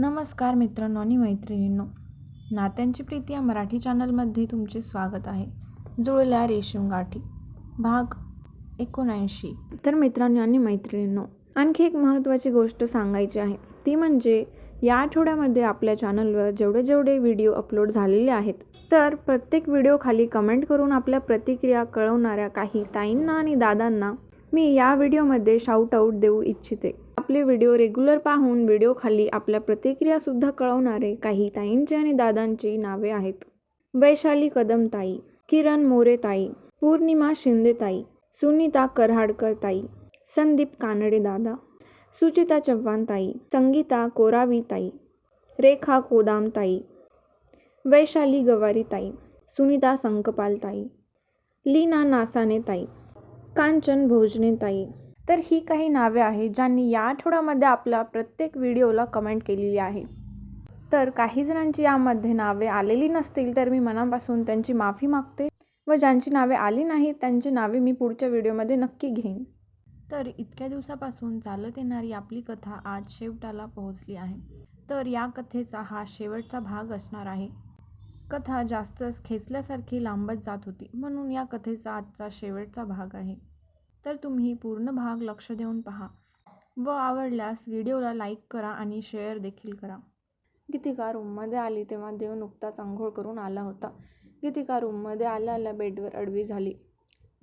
नमस्कार मित्रांनो आणि मैत्रिणींनो. नात्यांची प्रीती या मराठी चॅनलमध्ये तुमचे स्वागत आहे. जुळल्या रेशीम गाठी. भाग एकोणऐंशी. तर मित्रांनो आणि मैत्रिणींनो आणखी एक महत्त्वाची गोष्ट सांगायची आहे. ती म्हणजे या आठवड्यामध्ये आपल्या चॅनलवर जेवढे जेवढे व्हिडिओ अपलोड झालेले आहेत तर प्रत्येक व्हिडिओ खाली कमेंट करून आपल्या प्रतिक्रिया कळवणाऱ्या काही ताईंना आणि दादांना मी या व्हिडिओमध्ये शाऊट आऊट देऊ इच्छिते. आपले व्हिडिओ रेग्युलर पाहून व्हिडिओखाली आपल्या प्रतिक्रियासुद्धा कळवणारे काही ताईंची आणि दादांची नावे आहेत. वैशाली कदमताई किरण मोरेताई पौर्णिमा शिंदेताई सुनीता कराडकर ताई संदीप कानडे दादा सुचिता चव्हाण ताई संगीता कोरावी ताई रेखा कोदाम ताई वैशाली गवारी ताई सुनीता संकपाल ताई लीना नासाने ताई कांचन भोजने ताई तर ही काही नावे आहेत ज्यांनी या आठवड्यामध्ये आपल्या प्रत्येक व्हिडिओला कमेंट केलेली आहे. तर काही जणांची यामध्ये नावे आलेली नसतील तर मी मनापासून त्यांची माफी मागते व ज्यांची नावे आली नाहीत त्यांची नावे मी पुढच्या व्हिडिओमध्ये नक्की घेईन. तर इतक्या दिवसापासून चालत येणारी आपली कथा आज शेवटाला पोहोचली आहे. तर या कथेचा हा शेवटचा भाग असणार आहे. कथा जास्तच खेचल्यासारखी लांबत जात होती म्हणून या कथेचा आजचा शेवटचा भाग आहे. तर तुम्ही पूर्ण भाग लक्ष देऊन पहा व आवडल्यास व्हिडिओला लाईक करा आणि शेअर देखील करा. गीतिका रूममध्ये आली तेव्हा देव नुकताच आंघोळ करून आला होता. गीतिका रूममध्ये आल्या आल्या बेडवर अडवी झाली.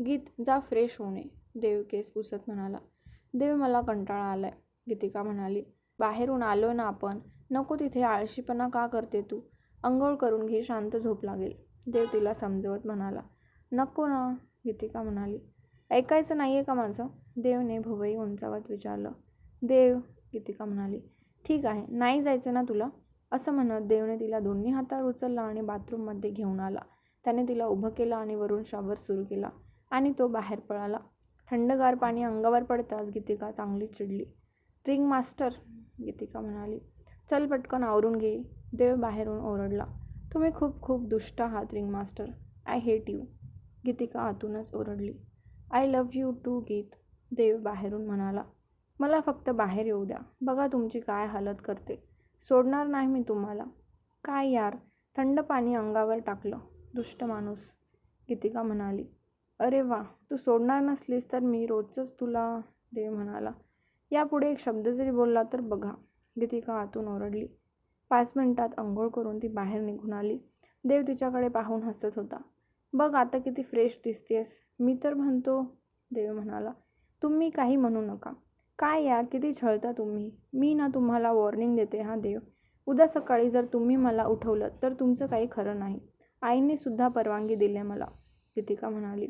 गीत जा फ्रेश होणे देव केस पुसत म्हणाला. देव मला कंटाळा आलाय. गीतिका म्हणाली. बाहेरून आलो ना आपण. नको तिथे आळशीपणा का करते तू? अंघोळ करून घे शांत झोप लागेल. देव तिला समजवत म्हणाला. नको ना. गीतिका म्हणाली. ऐकायचं नाही आहे का माझं? देवने भुवई उंचावत विचारलं. देव गीतिका म्हणाली ठीक आहे नाही जायचं ना तुला? असं म्हणत देवने तिला दोन्ही हातावर उचलला आणि बाथरूममध्ये घेऊन आला. त्याने तिला उभं केलं आणि वरून शॉवर सुरू केला आणि तो बाहेर पळाला. थंडगार पाणी अंगावर पडताच गीतिका चांगली चिडली. रिंग मास्टर गीतिका म्हणाली चल पटकन आवरून घे. देव बाहेरून ओरडला तुम्ही खूप खूप दुष्ट आहात ring master I hate you. Geetika आतूनच ओरडली. I love you too Geet. देव बाहेरून म्हणाला मला फक्त बाहेर येऊ द्या. बघा तुमची काय हालत करते. सोडणार नाही मी तुम्हाला. काय यार? थंड पाणी अंगावर टाकलं. दुष्ट माणूस गीतिका म्हणाली. अरे वा तू सोडणार नसलीस तर मी रोजच तुला देव म्हणाला. यापुढे एक शब्द जरी बोलला तर बघा. गीतिका आतून ओरडली. पाच मिनिटात अंघोळ करून ती बाहेर निघून आली. देव तिच्याकडे पाहून हसत होता. बघ आता किती फ्रेश दिसतेस. मी तर म्हणतो देव म्हणाला तुम्ही काही म्हणू नका. काय यार किती छळता तुम्ही? मी ना तुम्हाला वॉर्निंग देते हा देव. उद्या सकाळी जर तुम्ही मला उठवलं तर तुमचं काही खरं नाही. आईने सुद्धा परवानगी दिली मला गीतिका म्हणाली.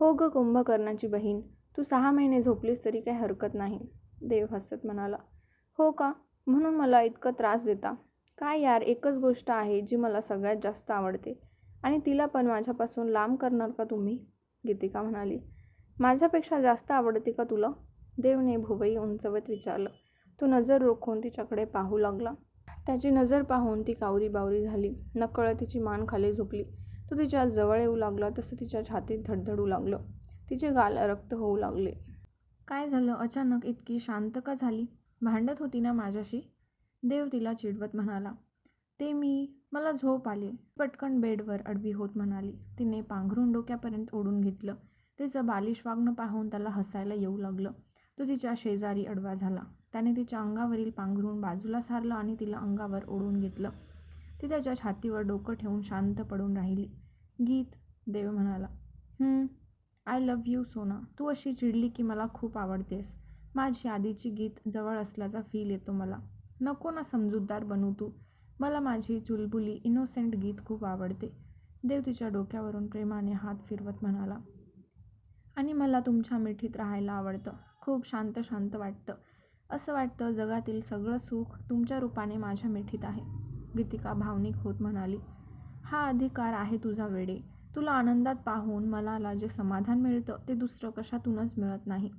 हो ग कुंभकर्णाची बहीण. तू सहा महिने झोपलीस तरी काही हरकत नाही देव हसत म्हणाला. हो का? म्हणून मला इतकं त्रास देता. काय यार एकच गोष्ट आहे जी मला सगळ्यात जास्त आवडते. आणि तिला पण माझ्यापासून लांब करणार का तुम्ही? गीतिका म्हणाली. माझ्यापेक्षा जास्त आवडते का तुला? देवने भुवई उंचवत विचारलं. तो नजर रोखून तिच्याकडे पाहू लागला. त्याची नजर पाहून ती कावरी बावरी झाली. नकळत तिची मान खाली झुकली. तो तिच्या जवळ येऊ लागला तसं तिच्या छातीत धडधडू लागलं. तिचे गाल रक्त होऊ लागले. काय झालं? अचानक इतकी शांत का झाली? भांडत होती ना माझ्याशी? देव तिला चिडवत म्हणाला. ते मी मला झोप आली. पटकन बेडवर अडवी होत म्हणाली. तिने पांघरून डोक्यापर्यंत ओढून घेतलं. तिचं बालिश वागणं पाहून त्याला हसायला येऊ लागलं. तो तिच्या शेजारी अडवा झाला. त्याने तिच्या अंगावरील पांघरून बाजूला सारलं आणि तिला अंगावर ओढून घेतलं. ती त्याच्या छातीवर डोकं ठेवून शांत पडून राहिली. गीत देव म्हणाला आय लव्ह यू सोना. तू अशी चिडली की मला खूप आवडतेस. माझी आधीची गीत जवळ असल्याचा फील येतो मला. नको ना समजूतदार बनू तू. मला माझी चुलबुली इनोसेंट गीत खूप आवडते. देव तिच्या डोक्यावरून प्रेमाने हात फिरवत म्हणाला आणि मला तुमच्या मिठीत राहायला आवडतं. खूप शांत शांत वाटतं. असं वाटतं जगातील सगळं सुख तुमच्या रूपाने माझ्या मिठीत आहे. गीतिका भावनिक होत म्हणाली हा अधिकार आहे तुझा वेडे. तुला आनंदात पाहून मनाला जे समाधान मिळतं ते दुसरं कशातूनच मिळत नाही.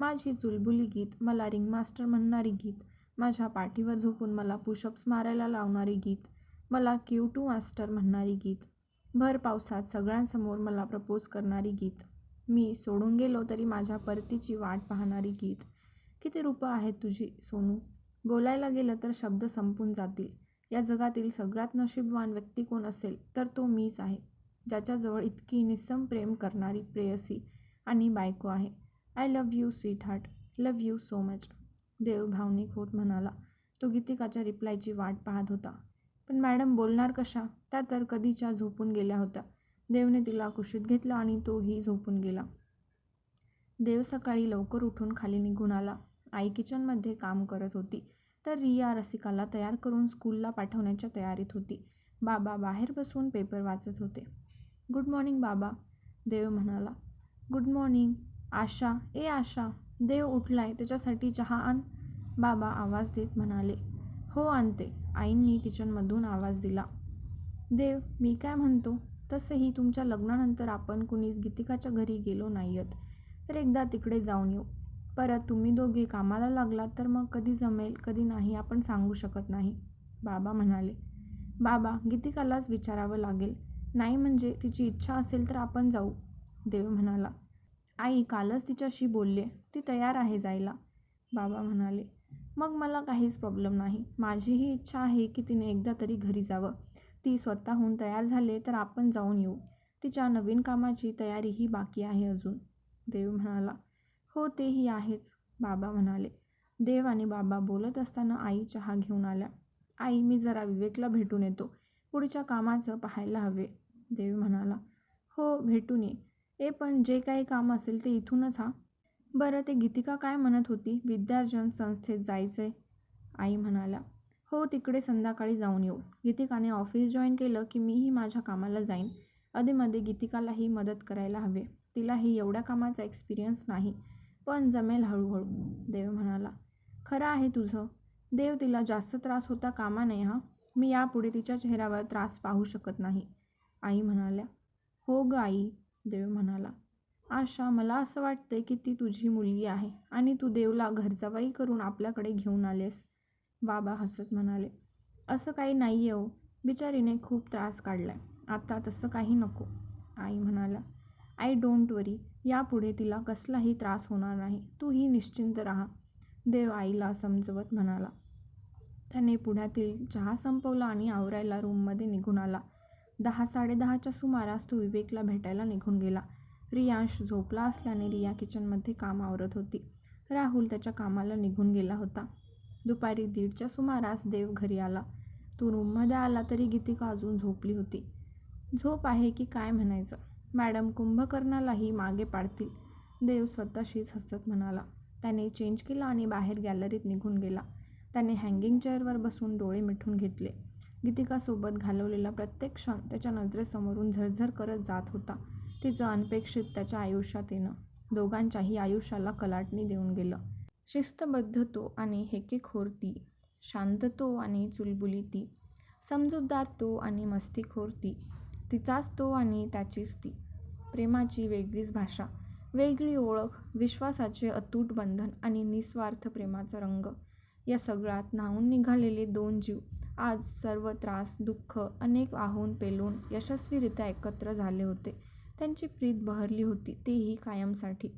माझी चुलबुली गीत मला रिंगमास्टर म्हणणारी गीत माझ्या पाठीवर झोपून मला पुशअप्स मारायला लावणारी गीत मला क्यू टू मास्टर म्हणणारी गीत भर पावसात सगळ्यांसमोर मला प्रपोज करणारी गीत मी सोडून गेलो तरी माझ्या परतीची वाट पाहणारी गीत. किती रूपं आहेत तुझी सोनू? बोलायला गेलं तर शब्द संपून जातील. या जगातील सगळ्यात नशीबवान व्यक्ती कोण असेल तर तो मीच आहे ज्याच्याजवळ इतकी निस्सम प्रेम करणारी प्रेयसी आणि बायको आहे. I love you sweetheart love you so much Dev भावनिक होत म्हणाला तो गीतिकाच्या रिप्लायची वाट पाहत होता. पण मॅडम बोलणार कशा? त्या तर कधीच्या झोपून गेल्या होत्या. देवने तिला कुशीत घेतलं आणि तोही झोपून गेला. देव सकाळी लवकर उठून खाली निघून आला. आई किचनमध्ये काम करत होती. तर रिया रसिकाला तयार करून स्कूलला पाठवण्याच्या तयारीत होती. बाबा बाहेर बसून पेपर वाचत होते. गुड मॉर्निंग बाबा देव म्हणाला. गुड मॉर्निंग आशा ए आशा. देव उठलाय त्याच्यासाठी चहा आण बाबा आवाज देत म्हणाले हो आणते. आईंनी किचनमधून आवाज दिला देव मी काय म्हणतो? तसंही तुमच्या लग्नानंतर आपण कुणीच गीतिकाच्या घरी गेलो नाही आहेत तर एकदा तिकडे जाऊन येऊ. परत तुम्ही दोघे कामाला लागलात तर मग कधी जमेल कधी नाही आपण सांगू शकत नाही. बाबा म्हणाले बाबा गीतिकालाच विचारावं लागेल. नाही म्हणजे तिची इच्छा असेल तर आपण जाऊ. देव म्हणाला आई कालच तिच्याशी बोलले ती तयार आहे जायला बाबा म्हणाले. मग मला काहीच प्रॉब्लेम नाही. माझीही इच्छा आहे की तिने एकदा तरी घरी जावं. ती स्वतःहून तयार झाले तर आपण जाऊन येऊ. तिच्या नवीन कामाची तयारीही बाकी आहे अजून. देव म्हणाला. हो तेही आहेच बाबा म्हणाले. देव आणि बाबा बोलत असताना आई चहा घेऊन आल्या. आई मी जरा विवेकला भेटून येतो. पुढच्या कामाचं पाहायला हवे देव म्हणाला. हो भेटून ये. ए पण जे काही काम असेल ते इथूनच हा. बरं ते गीतिका काय म्हणत होती? विद्यार्जन संस्थेत जायचंय आई म्हणाल्या. हो तिकडे संध्याकाळी जाऊन येऊ. गीतिकाने ऑफिस जॉईन केलं की मीही माझ्या कामाला जाईन. अधेमध्ये गीतिकालाही मदत करायला हवे. तिलाही एवढ्या कामाचा एक्सपिरियन्स नाही. पण जमेल हळूहळू देव म्हणाला. खरं आहे तुझं. देव तिला जास्त त्रास होता कामा नये हा. मी यापुढे तिच्या चेहऱ्यावर त्रास पाहू शकत नाही आई म्हणाल्या. हो ग आई. देव म्हणाला आशा मला असं वाटतंय की ती तुझी मुलगी आहे आणि तू देवला घरजावाई करून आपल्याकडे घेऊन आलेस. बाबा हसत म्हणाले असं काही नाही आहे हो बिचारीने खूप त्रास काढलाय. आता तसं काही नको. आई म्हणाला आय डोंट वरी. यापुढे तिला कसलाही त्रास होणार नाही. तूही निश्चिंत राहा. देव आईला समजवत म्हणाला. त्याने पुण्यातील चहा संपवला आणि आवरायला रूममध्ये निघून आला. दहा साडेदहाच्या सुमारास तो विवेकला भेटायला निघून गेला. रियांश झोपला असल्याने रिया किचनमध्ये काम आवरत होती. राहुल त्याच्या कामाला निघून गेला होता. दुपारी दीडच्या सुमारास देव घरी आला. तो रूममध्ये आला तरी गीतिका अजून झोपली होती. झोप आहे की काय म्हणायचं? मॅडम कुंभकर्णालाही मागे पाडतील. देव स्वतःशीच हसत म्हणाला. त्याने चेंज केला आणि बाहेर गॅलरीत निघून गेला. त्याने हँगिंग चेअरवर बसून डोळे मिठून घेतले. गीतिकासोबत घालवलेला प्रत्येक क्षण त्याच्या नजरेसमोरून झरझर करत जात होता. तिचं अनपेक्षित त्याच्या आयुष्यात येणं. दोघांच्याही आयुष्याला कलाटणी देऊन गेलं. शिस्तबद्ध तो आणि हेकेखोर ती. शांत तो आणि चुलबुली ती. समजूतदार तो आणि मस्तीखोर ती. तिचाच तो आणि त्याचीच ती. प्रेमाची वेगळीच भाषा. वेगळी ओळख विश्वासाचे अतूट बंधन आणि निस्वार्थ प्रेमाचा रंग. या सगळ्यात न्हावून निघालेले दोन जीव आज सर्व त्रास दुःख अनेक आहून पेलून यशस्वीरित्या एकत्र झाले होते. त्यांची प्रीत बहरली होती तेही कायमसाठी.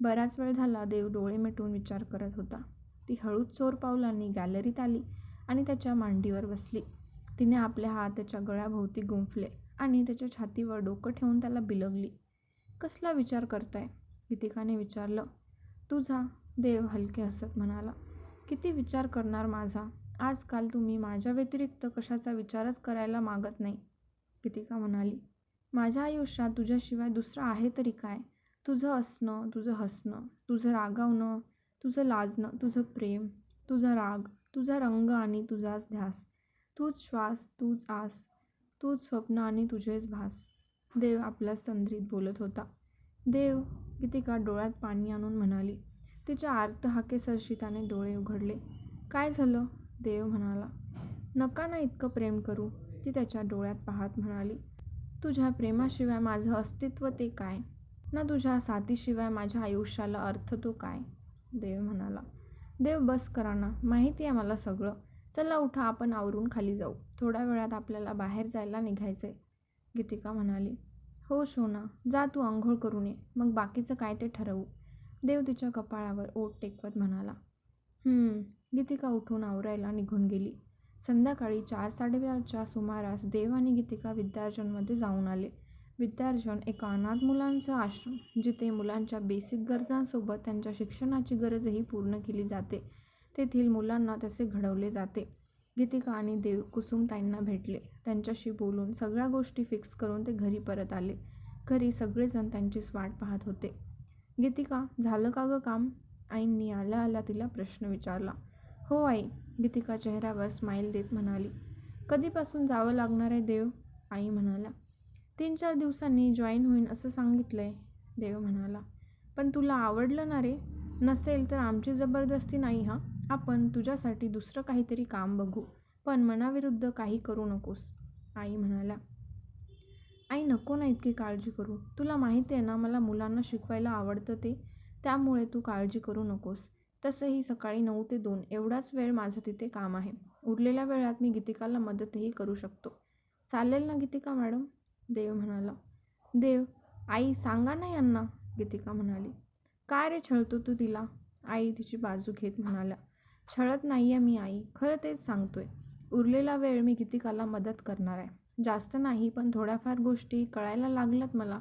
बराच वेळ झाला देव डोळे मिटून विचार करत होता. ती हळूच चोर पावलांनी गॅलरीत आली आणि त्याच्या मांडीवर बसली. तिने आपले हात त्याच्या गळ्याभोवती गुंफले आणि त्याच्या छातीवर डोकं ठेवून त्याला बिलगली. कसला विचार करताय? गीतिकाने विचारलं. तुझा. देव हलके हसत म्हणाला. किती विचार करणार माझा? आजकाल तुम्ही माझ्या व्यतिरिक्त कशाचा विचारच करायला मागत नाही. गीतिका म्हणाली माझ्या आयुष्यात तुझ्याशिवाय दुसरं आहे तरी काय? तुझं असणं तुझं हसणं तुझं रागावणं तुझं लाजणं तुझं प्रेम तुझा राग तुझा रंग आणि तुझाच ध्यास. तूच श्वास तूच आस तूच स्वप्न आणि तुझेच भास. देव आपल्या संद्रीत बोलत होता. देव गीतिका डोळ्यात पाणी आणून म्हणाली तिच्या आर्त हाकेसरशी डोळे उघडले. काय झालं? देव म्हणाला. नका ना इतकं प्रेम करू ती त्याच्या डोळ्यात पाहत म्हणाली. तुझ्या प्रेमाशिवाय माझं अस्तित्व ते काय? ना तुझ्या साथीशिवाय माझ्या आयुष्याला अर्थ तो काय? देव म्हणाला. देव बस करा ना माहिती आहे मला सगळं. चला उठा आपण आवरून खाली जाऊ. थोड्या वेळात आपल्याला बाहेर जायला निघायचं आहे गीतिका म्हणाली. हो शोना जा तू आंघोळ करून ये. मग बाकीचं काय ते ठरवू. देव तिच्या कपाळावर ओठ टेकवत म्हणाला गीतिका उठून आवरायला निघून गेली. संध्याकाळी चार साडेचारच्या सुमारास देव आणि गीतिका विद्यार्जनमध्ये जाऊन आले. विद्यार्जन एका अनाथ मुलांचं आश्रम जिथे मुलांच्या बेसिक गरजांसोबत त्यांच्या शिक्षणाची गरजही पूर्ण केली जाते. तेथील मुलांना तसे घडवले जाते. गीतिका आणि देव कुसुमताईंना भेटले. त्यांच्याशी बोलून सगळ्या गोष्टी फिक्स करून ते घरी परत आले. घरी सगळेजण त्यांचीच वाट पाहत होते. गीतिका झालं का गं काम? आईंनी आल्या आल्या तिला प्रश्न विचारला. हो आई गीतिका चेहऱ्यावर स्माईल देत म्हणाली. कधीपासून जावं लागणार आहे देव? आई म्हणाला. तीन चार दिवसांनी जॉईन होईन असं सांगितलं आहे देव म्हणाला. पण तुला आवडलं ना रे? नसेल तर आमची जबरदस्ती नाही हां. आपण तुझ्यासाठी दुसरं काहीतरी काम बघू. पण मनाविरुद्ध काही करू नकोस आई म्हणाला. आई नको ना इतकी काळजी करू. तुला माहिती आहे ना मला मुलांना शिकवायला आवडतं ते. त्यामुळे तू काळजी करू नकोस. तसंही सकाळी नऊ ते दोन एवढाच वेळ माझं तिथे काम आहे. उरलेल्या वेळात मी गीतिकाला मदतही करू शकतो. चालेल ना गीतिका मॅडम? देव म्हणाला. देव आई सांगा ना यांना गीतिका म्हणाली. काय रे छळतो तू तिला? आई तिची बाजू घेत म्हणाल्या. छळत नाही आहे मी आई खरं तेच सांगतोय. उरलेला वेळ मी गीतिकाला मदत करणार आहे. जास्त नाही पण थोड्याफार गोष्टी कळायला लागल्यात मला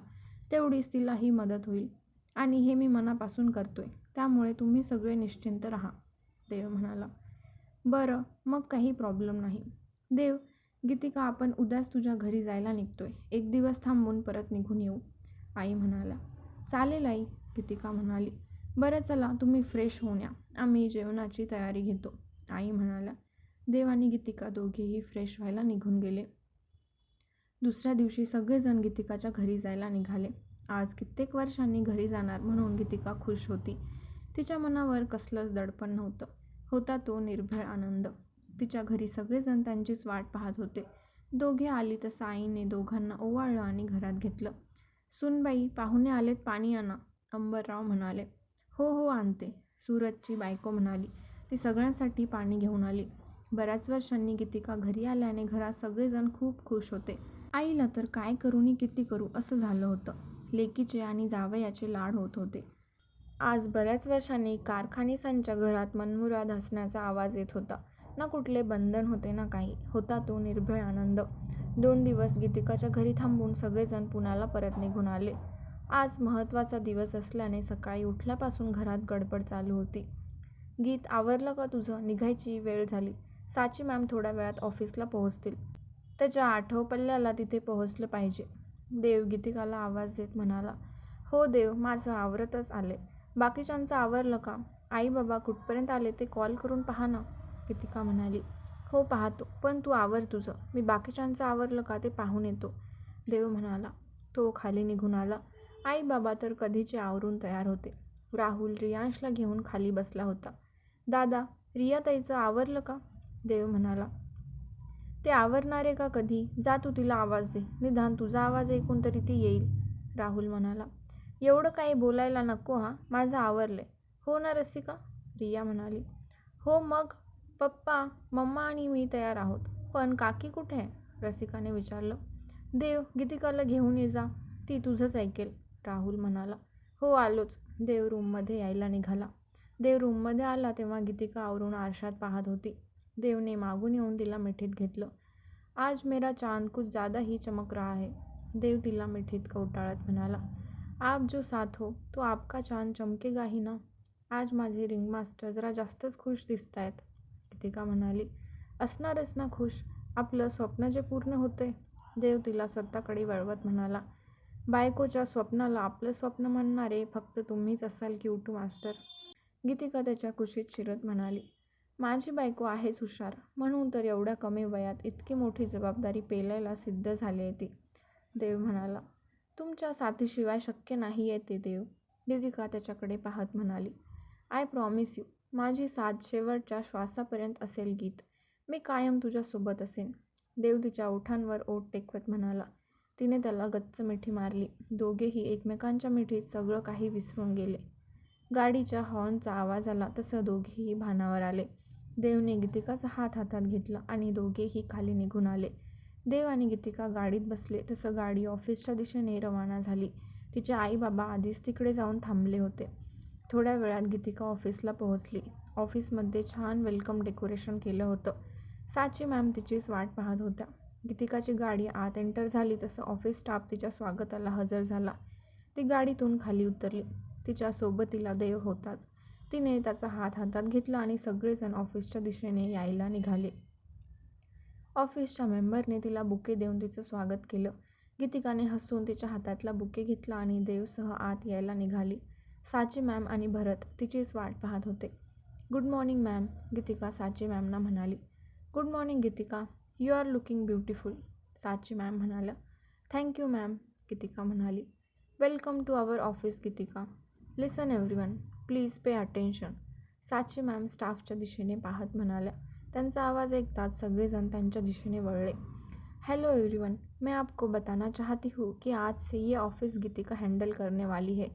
तेवढीच तिलाही मदत होईल. आणि हे मी मनापासून करतो आहे त्यामुळे तुम्ही सगळे निश्चिंत राहा देव म्हणाला. बरं मग काही प्रॉब्लेम नाही. देव गीतिका आपण उद्याच तुझ्या घरी जायला निघतो आहे एक दिवस थांबून परत निघून येऊ आई म्हणाला चालेल आई गीतिका म्हणाली. बरं चला तुम्ही फ्रेश होऊन या. आम्ही जेवणाची तयारी घेतो आई म्हणाल्या. देव आणि गीतिका दोघेही फ्रेश व्हायला निघून गेले. दुसऱ्या दिवशी सगळेजण गीतिकाच्या घरी जायला निघाले. आज कित्येक वर्षांनी घरी जाणार म्हणून गीतिका खुश होती. तिच्या मनावर कसलंच दडपण नव्हतं. होता तो निर्भय आनंद. तिच्या घरी सगळेजण त्यांचीच वाट पाहत होते. दोघे आली तसं आईने दोघांना ओवाळलं आणि घरात घेतलं. सुनबाई पाहुणे आलेत पाणी आणा. अंबरराव म्हणाले हो हो आणते. सूरजची बायको म्हणाली ती सगळ्यांसाठी पाणी घेऊन आली. बऱ्याच वर्षांनी गीतिका घरी आल्याने घरात सगळेजण खूप खुश होते. आईला तर काय करू नि किती करू असं झालं होतं. लेकीचे आणि जावयाचे लाड होत होते. आज बऱ्याच वर्षांनी कारखानिसांच्या घरात मनमुराद हसण्याचा आवाज येत होता. ना कुठले बंधन होते ना काही. होता तो निर्भय आनंद. दोन दिवस गीतिकाच्या घरी थांबून सगळेजण पुण्याला परत निघून आले. आज महत्त्वाचा दिवस असल्याने सकाळी उठल्यापासून घरात गडबड चालू होती. गीत आवरलं का तुझं? निघायची वेळ झाली. साची मॅम थोड्या वेळात ऑफिसला पोहोचतील. त्याच्या आठव पल्ल्याला तिथे पोहोचलं पाहिजे. देव गीतिकाला आवाज देत म्हणाला हो देव माझं आवरतच आले. बाकीच्यांचं आवरलं का? आई बाबा कुठपर्यंत आले ते कॉल करून पहा ना गीतिका म्हणाली. हो पाहतो. पण तू आवर तुझं. मी बाकीच्यांचं आवरलं का ते पाहून येतो. देव म्हणाला. तो खाली निघून आला. आई बाबा तर कधीचे आवरून तयार होते. राहुल रियांशला घेऊन खाली बसला होता. दादा रियाताईचं आवरलं का? देव म्हणाला. ते आवरणारे का कधी? जा तू तिला आवाज दे. निदान तुझा आवाज ऐकून तरी ती येईल. राहुल म्हणाला. एवढं काही बोलायला नको हा. माझं आवरलंय. हो ना रसिका? रिया म्हणाली. हो मग? पप्पा मम्मा आणि मी तयार आहोत. पण काकी कुठे आहे? रसिकाने विचारलं. देव गीतिकाला घेऊन ये जा. ती तुझंच ऐकेल. राहुल म्हणाला. हो आलोच. देव रूममध्ये यायला निघाला. देव रूममध्ये आला तेव्हा गीतिका आवरून आरशात पाहत होती. देवने मागून येऊन तिला मिठीत घेतलं. आज मेरा चांद कुछ ज़्यादा ही चमक रहा है. देव तिला मिठीत कवटाळत म्हणाला आप जो साथ हो तो आपका चांद चमकेगा ही ना? आज माझे रिंग मास्टर जरा जास्तच खुश दिसत आहेत गीतिका म्हणाली असणारच ना खुश? आपलं स्वप्न जे पूर्ण होते देव तिला स्वतःकडे वळवत म्हणाला बायकोच्या स्वप्नाला आपलं स्वप्न म्हणणारे फक्त तुम्हीच असाल की उठू मास्टर. गीतिका त्याच्या कुशीत शिरत म्हणाली माझी बायको आहेच हुशार. म्हणून तर एवढ्या कमी वयात इतकी मोठी जबाबदारी पेलायला सिद्ध झाली आहे ती. देव म्हणाला तुमच्या साथीशिवाय शक्य नाही आहे ते देव. गीतिका त्याच्याकडे पाहत म्हणाली आय प्रॉमिस यू माझी साथ शेवटच्या श्वासापर्यंत असेल गीत. मी कायम तुझ्यासोबत असेन. देव तिच्या ओठांवर ओठ टेकवत म्हणाला. तिने त्याला गच्च मिठी मारली. दोघेही एकमेकांच्या मिठीत सगळं काही विसरून गेले. गाडीच्या हॉर्नचा आवाज आला तसं दोघेही भानावर आले. देवने गीतिकाचा हात हातात घेतला आणि दोघेही खाली निघून आले. देव आणि गीतिका गाडीत बसले तसं गाडी ऑफिसच्या दिशेने रवाना झाली. तिचे आई बाबा आधीच तिकडे जाऊन थांबले होते. थोड्या वेळात गीतिका ऑफिसला पोहोचली. ऑफिसमध्ये छान वेलकम डेकोरेशन केलं होतं. साची मॅम तिचीच वाट पाहत होत्या. गीतिकाची गाडी आत एंटर झाली तसं ऑफिस स्टाफ तिच्या स्वागताला हजर झाला. ती गाडीतून खाली उतरली. तिच्यासोबत तिला देव होताच. तिने त्याचा हात हातात घेतला आणि सगळेजण ऑफिसच्या दिशेने यायला निघाले. ऑफिसच्या मेंबरने तिला बुके देऊन तिचं स्वागत केलं. गीतिकाने हसून तिच्या हातातला बुके घेतला आणि देवसह आत यायला निघाली. साची मॅम आणि भरत तिचीच वाट पाहत होते. गुड मॉर्निंग मॅम गीतिका साची मॅमना म्हणाली. Good morning Geetika you are looking beautiful Sachi ma'am म्हणाल्या. थँक्यू मॅम गीतिका म्हणाली. Welcome to our office Geetika. Listen everyone. Please pay attention. Sachi ma'am स्टाफच्या दिशेने पाहत म्हणाल्या. त्यांचा आवाज ऐकताच सगळेजण त्यांच्या दिशेने वळले. हेलो एवरीवन मैं आपको बताना चाहती हूँ कि आज से ये ऑफिस गीतिका हैंडल करने वाली है.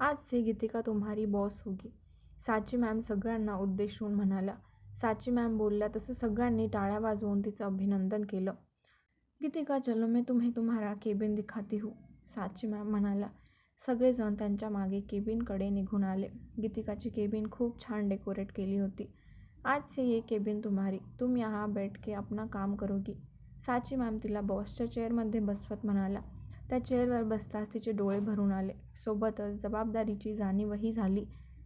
आज से गीतिका तुम्हारी बॉस होगी. साची मॅम सगळ्यांना उद्देशून म्हणाल्या. साची मॅम बोलल्या तसं सगळ्यांनी टाळ्या वाजवून तिचं अभिनंदन केलं. गीतिका चलो मैं तुम्हें तुम्हारा केबिन दिखाती हूँ. साची मॅम म्हणाल्या. सगळेजण त्यांच्या मागे केबिनकडे निघून आले. गीतिकाची केबिन खूप छान डेकोरेट केली होती. आज से ये केबिन तुम्हारी. तुम यहाँ बैठ के अपना काम करोगी. साची मॅम तिला बॉसच्या चेअरमध्ये बसवत म्हणाला त्या चेअरवर बसताच तिचे डोळे भरून आले. सोबतच जबाबदारीची जाणीवही झाली.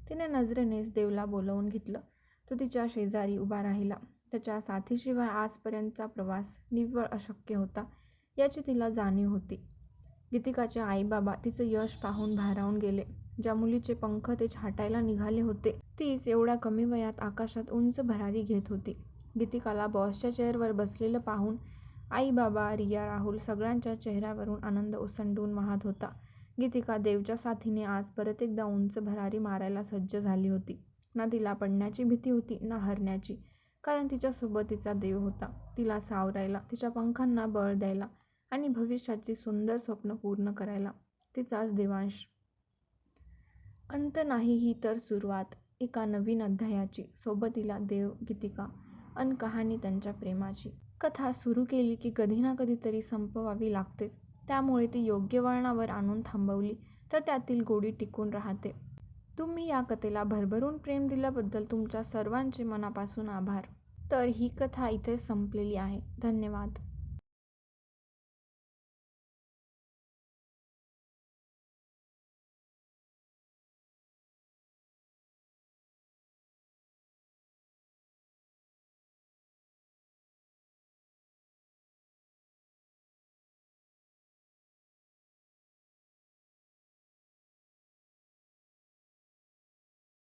तिने नजरेनेच देवला बोलवून घेतलं. तो तिच्या शेजारी उभा राहिला. त्याच्या साथीशिवाय आजपर्यंतचा प्रवास निव्वळ अशक्य होता याची तिला जाणीव होती. गीतिकाचे आईबाबा तिचं यश पाहून भारावून गेले. ज्या मुलीचे पंख ते छाटायला निघाले होते तीच एवढ्या कमी वयात आकाशात उंच भरारी घेत होती. गीतिकाला बॉसच्या चेअरवर बसलेलं पाहून आई बाबा रिया राहुल सगळ्यांच्या चेहऱ्यावरून आनंद ओसंडून वाहत होता. गीतिका देवच्या साथीने आज परत एकदा उंच भरारी मारायला सज्ज झाली होती. ना तिला पडण्याची भीती होती ना हरण्याची कारण तिच्यासोबत तिचा देव होता. तिला सावरायला तिच्या पंखांना बळ द्यायला आणि भविष्याची सुंदर स्वप्न पूर्ण करायला तिचाच देवांश. अंत नाही ही तर सुरुवात. एका नवीन अध्यायाची. सोबतीला देव गीतिका अन कहाणी त्यांच्या प्रेमाची. कथा सुरू केली की कधी ना कधीतरी संपवावी लागतेच. त्यामुळे ती योग्य वळणावर आणून थांबवली तर त्यातील गोडी टिकून राहते. तुम्ही या कथेला भरभरून प्रेम दिल्याबद्दल तुमच्या सर्वांचे मनापासून आभार. तर ही कथा इथे संपलेली आहे. धन्यवाद.